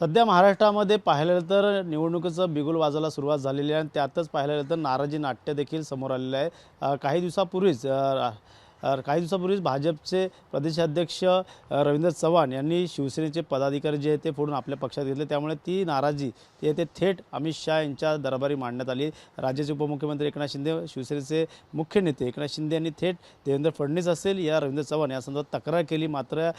सध्या महाराष्ट्रामध्ये पाहिलं तर निवडणुकीचं बिगुल वाजायला सुरुवात झालेली आहे आणि त्यातच पाहिलं गेलं तर नाराजी नाट्य देखील समोर आलेलं आहे. काही दिवसापूर्वीच काही दिवसापूर्वीच भाजपचे प्रदेशाध्यक्ष रवींद्र चव्हाण यांनी शिवसेनेचे पदाधिकारी जे आहेत ते फोडून आपल्या पक्षात घेतले. त्यामुळे ती नाराजी ते आहे ते थेट अमित शहा यांच्या दरबारी मांडण्यात आली. राज्याचे उपमुख्यमंत्री एकनाथ शिंदे शिवसेनेचे मुख्य नेते एकनाथ शिंदे यांनी थेट देवेंद्र फडणवीस असेल या रवींद्र चव्हाण या संदर्भात तक्रार केली. मात्र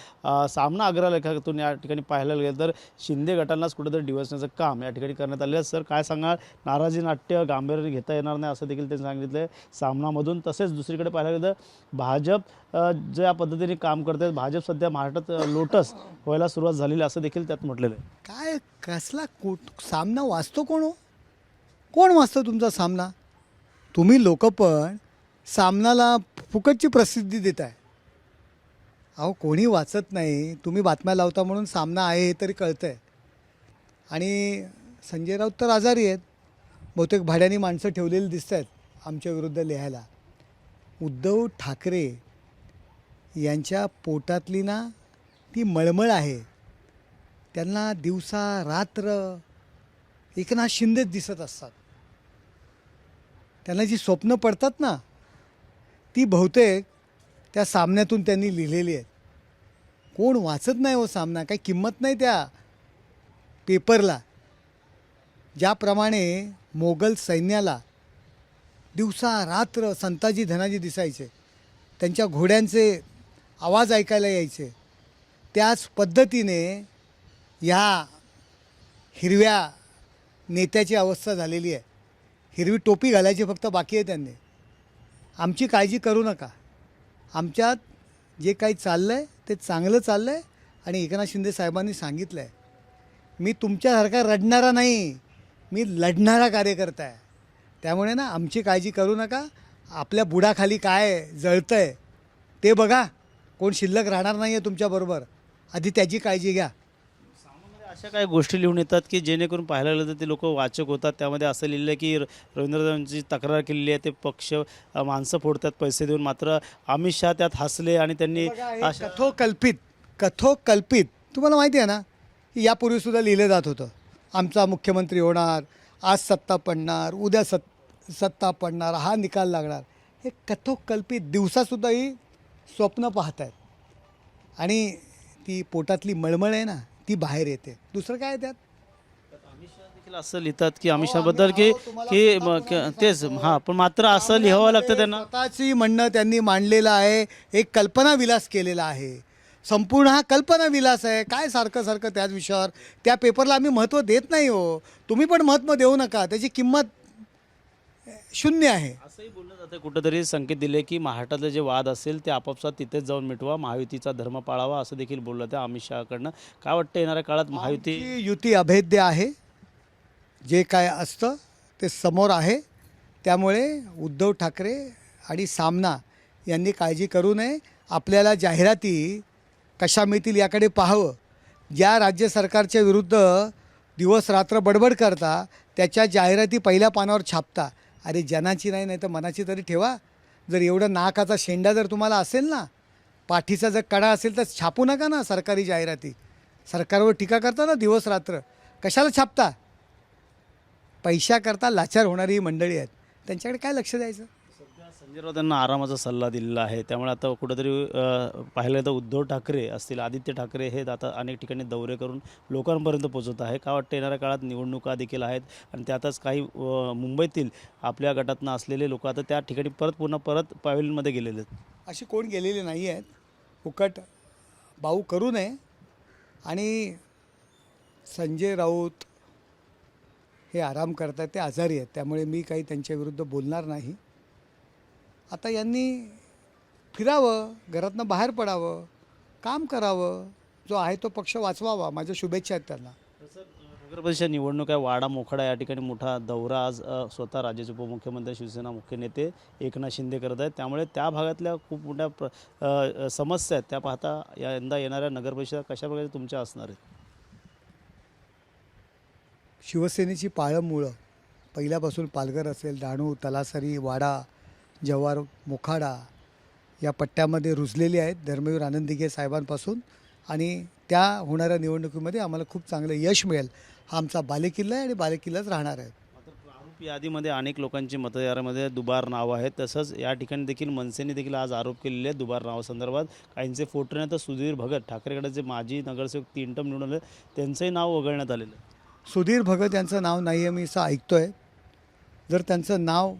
सामना अग्रलेखातून या ठिकाणी पाहायला गेलं तर शिंदे गटांनाच कुठेतरी डिवसण्याचं काम या ठिकाणी करण्यात आलेलं आहे. सर काय सांगाल? नाराजी नाट्य गांभीर्याने घेता येणार नाही असं देखील त्यांनी सांगितलं सामनामधून तसेच दुसरीकडे पाहायला गेलं तर भाजप ज्या पद्धतीने काम करत आहेत भाजप सध्या महाराष्ट्रात लोटस व्हायला सुरुवात झालेली असं देखील त्यात म्हटलेलं आहे. काय कसला कुठ सामना वाचतो कोण हो? कोण वाचतो तुमचा सामना? तुम्ही लोक पण सामनाला फुकटची प्रसिद्धी देत आहे अहो कोणी वाचत नाही. तुम्ही बातम्या लावता म्हणून सामना आहे हे तरी कळतं आहे आणि संजय राऊत तर आजारी आहेत. बहुतेक भाड्याने माणसं ठेवलेली दिसत आहेत आमच्या विरुद्ध लिहायला. उद्धव ठाकरे यांच्या पोटातली ना ती मळमळ आहे. त्यांना दिवसा रात्र एकनाथ शिंदेच दिसत असतात. त्यांना जी स्वप्न पडतात ना ती बहुतेक त्या सामन्यातून त्यांनी लिहिलेली आहेत. कोण वाचत नाही हो सामना काही किंमत नाही त्या पेपरला ज्याप्रमाणे मोगल सैन्याला दिवसा रात्र संताजी धनाजी दिसायचे. त्यांच्या घोड्यांचे आवाज ऐकायला यायचे. त्याच पद्धतीने ह्या हिरव्या नेत्याची अवस्था झालेली आहे. हिरवी टोपी घालायची फक्त बाकी आहे त्यांनी. आमची काळजी करू नका. आमच्यात जे काही चाललं आहे ते चांगलं चाललं आहे आणि एकनाथ शिंदे साहेबांनी सांगितलं आहे मी तुमच्यासारखा रडणारा नाही. मी लढणारा कार्यकर्ता आहे. त्यामुळे ना आमची काळजी करू नका. आपल्या बुडाखाली काय जळतं आहे ते बघा. कोण शिल्लक राहणार नाही आहे तुमच्याबरोबर आधी त्याची काळजी घ्या. अशा काही गोष्टी लिहून येतात की जेणेकरून पाहायला गेलं तर ते लोक वाचक होतात. त्यामध्ये असं लिहिलं आहे की रवींद्रदांची तक्रार केलेली आहे. ते पक्ष माणसं फोडतात पैसे देऊन. मात्र अमित शहा त्यात हसले आणि त्यांनी कथोकल्पित कथोकल्पित तुम्हाला माहिती आहे ना की यापूर्वीसुद्धा लिहिलं जात होतं. आमचा मुख्यमंत्री होणार आज सत्ता पडणार उद्या सत् सत्ता पडणार हा निकाल लागणार. हे कथोकल्पित दिवसासुद्धा ही स्वप्न पाहत आहेत आणि ती पोटातली मळमळ आहे ना ती बाहेर येते. दुसरं काय त्यात? असं लिहितात की अमित शहाबद्दल की म- क- तेच हां पण मात्र असं लिहावं लागतं त्यांना. स्वतःची म्हणणं त्यांनी मांडलेलं आहे. एक कल्पना विलास केलेला आहे. संपूर्ण हा कल्पना विलास आहे. काय सारखं सारखं त्याच विषयावर? त्या पेपरला आम्ही महत्त्व देत नाही हो. तुम्ही पण महत्त्व देऊ नका. त्याची किंमत शून्य आहे. असंही बोललं जातं कुठंतरी संकेत दिले की महाराष्ट्रातले जे वाद असेल ते आपापसात तिथेच जाऊन मिटवा महायुतीचा धर्म पाळावा असं देखील बोललं त्या अमित शहाकडनं. काय वाटतं येणाऱ्या काळात महायुती युती अभेद्य आहे. जे काय असतं ते समोर आहे. त्यामुळे उद्धव ठाकरे आणि सामना यांनी काळजी करू नये. आपल्याला जाहिराती कशा मिळतील याकडे पाहावं. ज्या राज्य सरकारच्या विरुद्ध दिवस रात्र बडबड करता त्याच्या जाहिराती पहिल्या पानावर छापता. अरे जनाची नाही नाही तर मनाची तरी ठेवा. जर एवढं नाकाचा शेंडा जर तुम्हाला असेल ना पाठीचा जर कडा असेल तर छापू नका ना सरकारी जाहिराती. सरकारवर टीका करता ना दिवस रात्र. कशाला छापता? पैशाकरता लाचार होणारी ही मंडळी आहेत. त्यांच्याकडे काय लक्ष द्यायचं? संजय राऊत यांना आरामाचा सल्ला दिलेला आहे. त्यामुळे आता कुठंतरी पाहिलं तर उद्धव ठाकरे असतील आदित्य ठाकरे हे आता अनेक ठिकाणी दौरे करून लोकांपर्यंत पोहोचत आहे. का वाटतं येणाऱ्या काळात निवडणुका देखील आहेत आणि त्यातच काही मुंबईतील आपल्या गटातनं असलेले लोक आता त्या ठिकाणी परत पुन्हा परत पॅव्हलियनमध्ये गेलेले आहेत? असे कोण गेलेले नाही आहेत. फुकट भाऊ करू नये आणि संजय राऊत हे आराम करतात ते आजारी आहेत. त्यामुळे मी काही त्यांच्या विरुद्ध बोलणार नाही. आता यांनी फिरावं घरातनं बाहेर पडावं काम करावं जो आहे तो पक्ष वाचवावा. माझ्या शुभेच्छा आहेत त्यांना. तसं नगर परिषद निवडणूक आहे वाडा मोखाडा या ठिकाणी मोठा दौरा आज स्वतः राज्याचे उपमुख्यमंत्री शिवसेना मुख्य नेते एकनाथ शिंदे करत आहेत. त्यामुळे त्या भागातल्या खूप मोठ्या प्र समस्या आहेत. त्या पाहता यंदा येणाऱ्या नगर परिषदा कशा प्रकारे तुमच्या असणार आहेत? शिवसेनेची पाळंमुळं पहिल्यापासून पालघर असेल डहाणू तलासरी वाडा जव्हार मोखाडा या पट्ट्यामध्ये रुजलेली आहेत धर्मवीर आनंद दिघे साहेबांपासून. आणि त्या होणाऱ्या निवडणुकीमध्ये आम्हाला खूप चांगलं यश मिळेल हा आमचा बालेकिल्ला आहे आणि बालेकिल्लाच राहणार आहे. यादीमध्ये अनेक लोकांची मतदारामध्ये दुबार नावं आहेत तसंच या ठिकाणी देखील मनसेने देखील आज आरोप केलेले आहेत दुबार नावासंदर्भात काहींचे फोटो नाही तर सुधीर भगत ठाकरेगडाचे माजी नगरसेवक तीन टर्म निवडून आले त्यांचंही नाव वगळण्यात आलेलं सुधीर भगत यांचं नाव नाही आहे मी असं ऐकतो आहे जर त्यांचं नाव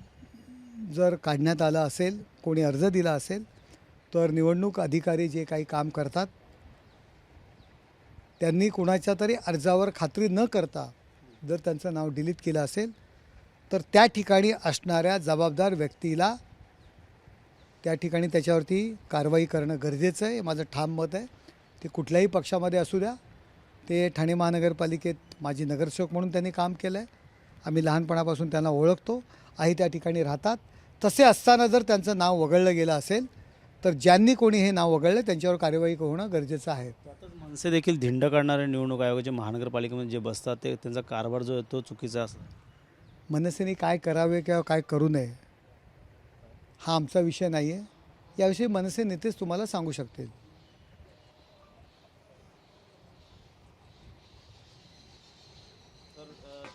जर काढण्यात आलं असेल कोणी अर्ज दिला असेल तर निवडणूक अधिकारी जे काही काम करतात त्यांनी कुणाच्या तरी अर्जावर खात्री न करता जर त्यांचं नाव डिलीट केलं असेल तर त्या ठिकाणी असणाऱ्या जबाबदार व्यक्तीला त्या ठिकाणी त्याच्यावरती कारवाई करणं गरजेचं आहे. माझं ठाम मत आहे. ते कुठल्याही पक्षामध्ये असू द्या. ते ठाणे महानगरपालिकेत माझी नगरसेवक म्हणून त्यांनी काम केलं आहे आम्ही लहानपणापासून त्यांना ओळखतो. आहे त्या ठिकाणी राहतात. तसे असताना जर त्यांचं नाव वगळलं गेलं असेल तर ज्यांनी कोणी हे नाव वगळलं त्यांच्यावर कार्यवाही होणं गरजेचं आहे. मनसे देखील धिंड काढणारे निवडणूक आयोगाचे महानगरपालिकेमध्ये जे बसतात ते त्यांचा कारभार जो आहे तो चुकीचा असतो मनसेने काय करावे किंवा काय करू नये हा आमचा विषय नाही आहे याविषयी मनसे नेतेच तुम्हाला सांगू शकतील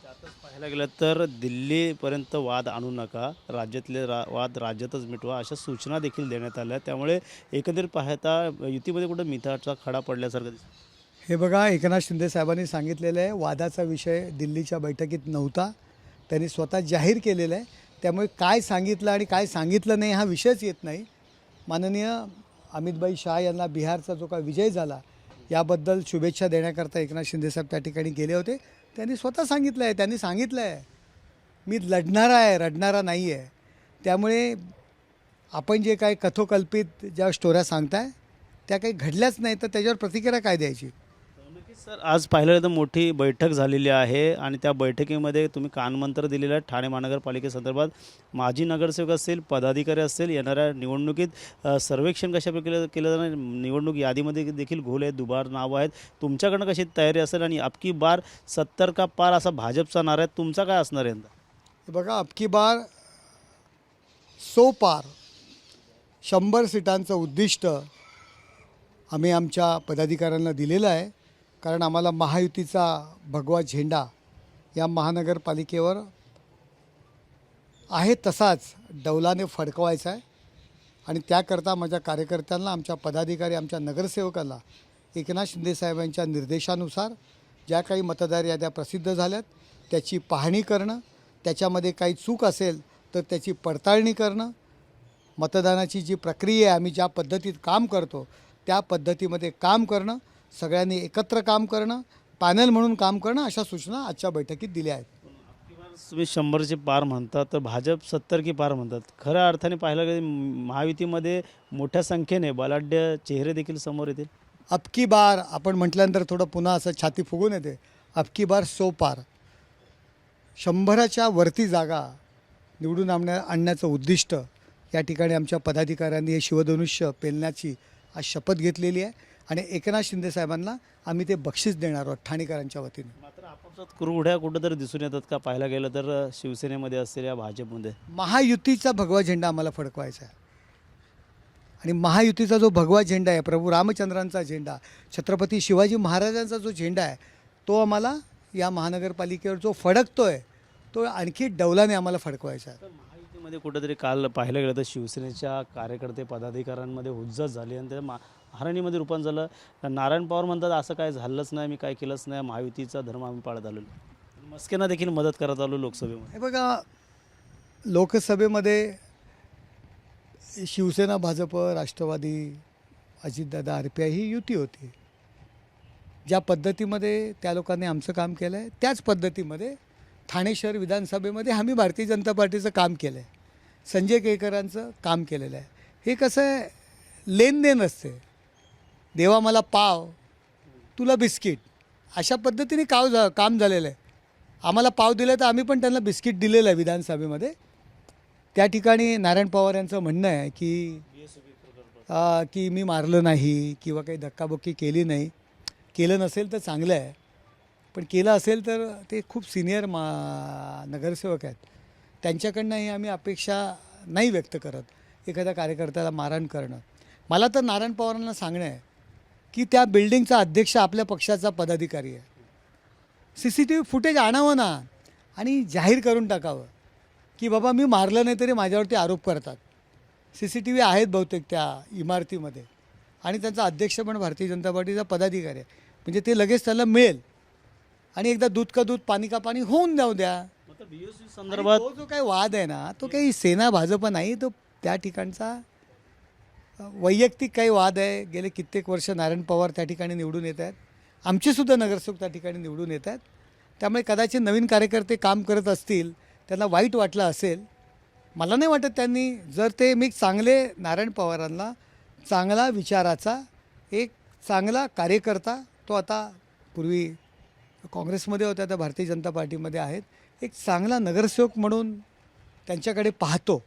त्यातच पाहायला गेलं तर दिल्लीपर्यंत वाद आणू नका. राज्यातले रा वाद राज्यातच मिटवा अशा सूचना देखील देण्यात आल्या. त्यामुळे एकंदरीत पाहता युतीमध्ये कुठं मिथाचा खडा पडल्यासारखं दिसतं. हे बघा एकनाथ शिंदे साहेबांनी सांगितलेलं आहे वादाचा विषय दिल्लीच्या बैठकीत नव्हता. त्यांनी स्वतः जाहीर केलेलं आहे. त्यामुळे काय सांगितलं आणि काय सांगितलं नाही हा विषयच येत नाही. माननीय अमितभाई शाह यांना बिहारचा जो काय विजय झाला याबद्दल शुभेच्छा देण्याकरता एकनाथ शिंदेसाहेब त्या ठिकाणी गेले होते. त्यांनी स्वतः सांगितलं आहे त्यांनी सांगितलं आहे मी लढणारा आहे रडणारा नाही आहे त्यामुळे आपण जे काही कथोकल्पित ज्या स्टोऱ्या सांगताय त्या काही घडल्याच नाही तर त्याच्यावर प्रतिक्रिया काय द्यायची? सर आज पाहिलं तर मोठी बैठक झालेली आहे आणि त्या बैठकीमध्ये तुम्ही कानमंत्र दिलेलं आहे. ठाणे महानगरपालिकेसंदर्भात माजी नगरसेवक असतील पदाधिकारी असतील येणाऱ्या निवडणुकीत सर्वेक्षण कशा केलं जाणार निवडणूक यादीमध्ये देखील घोल आहेत दुबार नावं आहेत. तुमच्याकडनं कशी तयारी असेल आणि अबकी बार सत्तर का पार असा भाजपचा नारा आहे तुमचा काय असणार यंदा? बघा अबकी बार सो पार. शंभर सीटांचं उद्दिष्ट आम्ही आमच्या पदाधिकाऱ्यांना दिलेलं आहे. कारण आम्हाला महायुतीचा भगवा झेंडा या महानगरपालिकेवर आहे तसाच डौलाने फडकवायचा आहे. आणि त्याकरता माझ्या कार्यकर्त्यांना आमच्या पदाधिकारी आमच्या नगरसेवकाला एकनाथ शिंदे साहेबांच्या निर्देशानुसार ज्या काही मतदार याद्या प्रसिद्ध झाल्यात त्याची पाहणी करणं त्याच्यामध्ये काही चूक असेल तर त्याची पडताळणी करणं मतदानाची जी प्रक्रिया आहे आम्ही ज्या पद्धतीत काम करतो त्या पद्धतीमध्ये काम करणं सगळ्यांनी एकत्र काम करणं पॅनल म्हणून काम करणं अशा सूचना आजच्या बैठकीत दिल्या आहेत. तुम्ही शंभरचे पार म्हणतात तर भाजप सत्तर की पार म्हणतात. खऱ्या अर्थाने पाहिलं गेलं महायुतीमध्ये मोठ्या संख्येने बलाढ्य चेहरे देखील समोर येतील. अबकी बार आपण म्हटल्यानंतर थोडं पुन्हा असं छाती फुगून येते. अबकी बार सो पार. शंभराच्या वरती जागा निवडून आणण्या आणण्याचं उद्दिष्ट या ठिकाणी आमच्या पदाधिकाऱ्यांनी हे शिवधनुष्य पेलण्याची आज शपथ घेतलेली आहे. आणि एकनाथ शिंदे साहेबांना आम्ही ते बक्षीस देणार आहोत ठाणेकरांच्या वतीने. मात्र आपापसात कुरघुड्या कुठंतरी दिसून येतात का? पाहायला गेलं तर शिवसेनेमध्ये असतील या भाजपमध्ये. महायुतीचा भगवा झेंडा आम्हाला फडकवायचा आहे. आणि महायुतीचा जो भगवा झेंडा आहे प्रभू रामचंद्रांचा झेंडा छत्रपती शिवाजी महाराजांचा जो झेंडा आहे तो आम्हाला या महानगरपालिकेवर जो फडकतो आहे तो आणखी डौलाने आम्हाला फडकवायचा आहे. मध्ये कुठेतरी कुठंतरी काल पाहिलं गेलं तर शिवसेनेच्या कार्यकर्ते पदाधिकाऱ्यांमध्ये हुज्जत झाली आणि त्या महाराणीमध्ये रूपांतर झालं. नारायण पवार म्हणतात असं काय झालंच नाही मी काय केलंच नाही महायुतीचा धर्म आम्ही पाळत आलो मस्केना देखील मदत करत आलो लोकसभेमध्ये. बघा लोकसभेमध्ये Shiv Sena Bhajap Rashtravadi Ajitdada R P I ही युती होती. ज्या पद्धतीमध्ये त्या लोकांनी आमचं काम केलं आहे त्याच पद्धतीमध्ये ठाणे शहर विधानसभेमध्ये आम्ही भारतीय जनता पार्टीचं काम केलं आहे संजय केळकरांचं काम केलेलं आहे. हे कसं आहे? लेनदेन असते. देवा मला पाव तुला बिस्किट. अशा पद्धतीने काव झा काम झालेलं आहे. आम्हाला पाव दिलं तर आम्ही पण त्यांना बिस्किट दिलेलं आहे विधानसभेमध्ये. त्या ठिकाणी नारायण पवार यांचं म्हणणं आहे की आ, की मी मारलं नाही किंवा काही धक्काबुक्की केली नाही. केलं नसेल तर चांगलं आहे. पण केलं असेल तर ते खूप सिनियर मा नगरसेवक आहेत. त्यांच्याकडनंही आम्ही अपेक्षा नाही व्यक्त करत एखाद्या कार्यकर्त्याला मारहाण करणं. मला तर नारायण पवारांना सांगणं आहे की त्या बिल्डिंगचा अध्यक्ष आपल्या पक्षाचा पदाधिकारी आहे. C C T V footage आणावं ना आणि जाहीर करून टाकावं की बाबा मी मारलं नाही तरी माझ्यावरती आरोप करतात. सी सी टी व्ही आहेत बहुतेक त्या इमारतीमध्ये आणि त्यांचा अध्यक्ष पण भारतीय जनता पार्टीचा पदाधिकारी आहे. म्हणजे ते लगेच त्याला मिळेल. आणि एकदा दूध का दूध पाणी का पाणी होऊन जाऊ द्या. संदर्भात तो जो काही वाद आहे ना तो काही सेना भाजप नाही तो त्या ठिकाणचा वैयक्तिक काही वाद आहे. गेले कित्येक वर्ष नारायण पवार त्या ठिकाणी निवडून येत आहेत. आमचे सुद्धा नगरसेवक त्या ठिकाणी निवडून येत आहेत. त्यामुळे कदाचित नवीन कार्यकर्ते काम करत असतील त्यांना वाईट वाटलं असेल मला नाही वाटत त्यांनी जर ते मी चांगले नारायण पवारांना चांगला विचाराचा एक चांगला कार्यकर्ता तो आता पूर्वी काँग्रेसमध्ये होत्या त्या भारतीय जनता पार्टीमध्ये आहेत. एक चांगला नगरसेवक म्हणून त्यांच्याकडे पाहतो.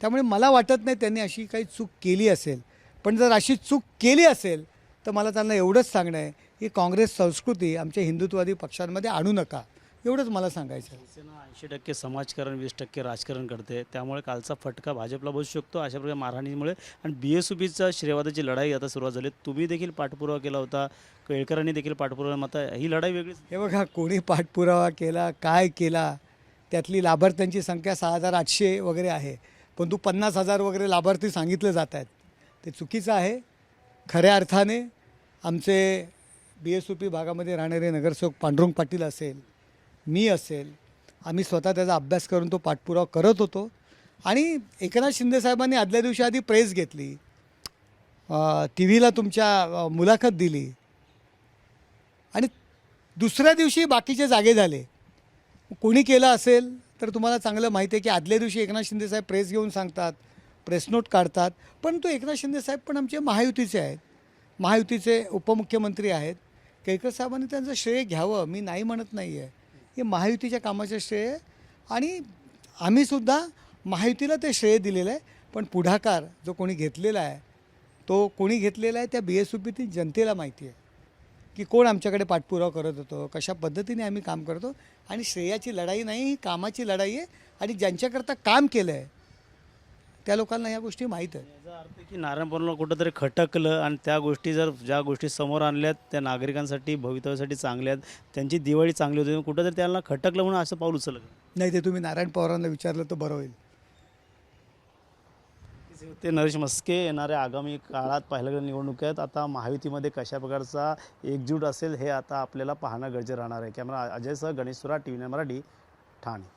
त्यामुळे मला वाटत नाही त्यांनी अशी काही चूक केली असेल. पण जर अशी चूक केली असेल तर मला त्यांना एवढंच सांगणं आहे की काँग्रेस संस्कृती आमच्या हिंदुत्ववादी पक्षांमध्ये आणू नका. एवढंच मला सांगायचं आहे. शिवसेना ऐंशी टक्के समाजकारण वीस टक्के राजकारण करते. त्यामुळे कालचा फटका भाजपला बसू शकतो अशा प्रकारे मारहाणीमुळे. आणि बी एस पीचा श्रेयवादाची लढाई आता सुरुवात झाली. तुम्ही देखील पाठपुरावा केला होता. केळकरांनी देखील पाठपुरावा मग आता ही लढाई वेगळीच हे बघा कोणी पाठपुरावा केला काय केला त्यातली लाभार्थ्यांची संख्या सहा हजार आठशे वगैरे आहे. पण तू पन्नास हजार वगैरे लाभार्थी सांगितले जात आहेत. ते चुकीचं आहे. खऱ्या अर्थाने आमचे बी एस पी भागामध्ये राहणारे नगरसेवक पांडुरंग पाटील असेल मी असेल आम्ही स्वतः त्याचा अभ्यास करून तो पाठपुरावा करत होतो. आणि एकनाथ शिंदेसाहेबांनी आदल्या दिवशी आधी प्रेस घेतली. टी व्हीला तुमच्या मुलाखत दिली. आणि दुसऱ्या दिवशी बाकीचे जागे झाले. कोणी केलं असेल तर तुम्हाला चांगलं माहिती आहे की आदल्या दिवशी एकनाथ शिंदेसाहेब प्रेस घेऊन सांगतात प्रेस नोट काढतात. परंतु एकनाथ शिंदेसाहेब पण आमचे महायुतीचे आहेत. महायुतीचे उपमुख्यमंत्री आहेत. केळकर साहेबांनी त्यांचं श्रेय घ्यावं मी नाही म्हणत नाही आहे हे महायुतीच्या कामाचं श्रेय आहे. आणि आम्हीसुद्धा महायुतीला ते श्रेय दिलेलं आहे. पण पुढाकार जो कोणी घेतलेला आहे तो कोणी घेतलेला आहे त्या बी एस पीतील जनतेला माहिती आहे. की कोण आमच्याकडे पाठपुरावा करत होतो कशा पद्धतीने आम्ही काम करतो आणि श्रेयाची लढाई नाही ही कामाची लढाई आहे. आणि ज्यांच्याकरता काम केलं आहे त्या लोकांना या गोष्टी माहीत आहेत. याचा अर्थ की नारायण पवारांना कुठंतरी खटकलं आणि त्या गोष्टी जर ज्या गोष्टी समोर आणल्यात त्या नागरिकांसाठी भवितव्यासाठी चांगल्या आहेत त्यांची दिवाळी चांगली होती कुठंतरी त्यांना खटकलं म्हणून असं पाऊल उचललं नाही ते तुम्ही नारायण पवारांना विचारलं तर बरं होईल. ते नरेश मस्के येणाऱ्या आगामी काळात पाहिलं गेलं निवडणुकीत आता महायुतीमध्ये कशा प्रकारचा एकजूट असेल हे आता आपल्याला पाहणं गरजेचं राहणार आहे. कॅमेरा अजयसह गणेश सुरा टी व्ही मराठी ठाणे.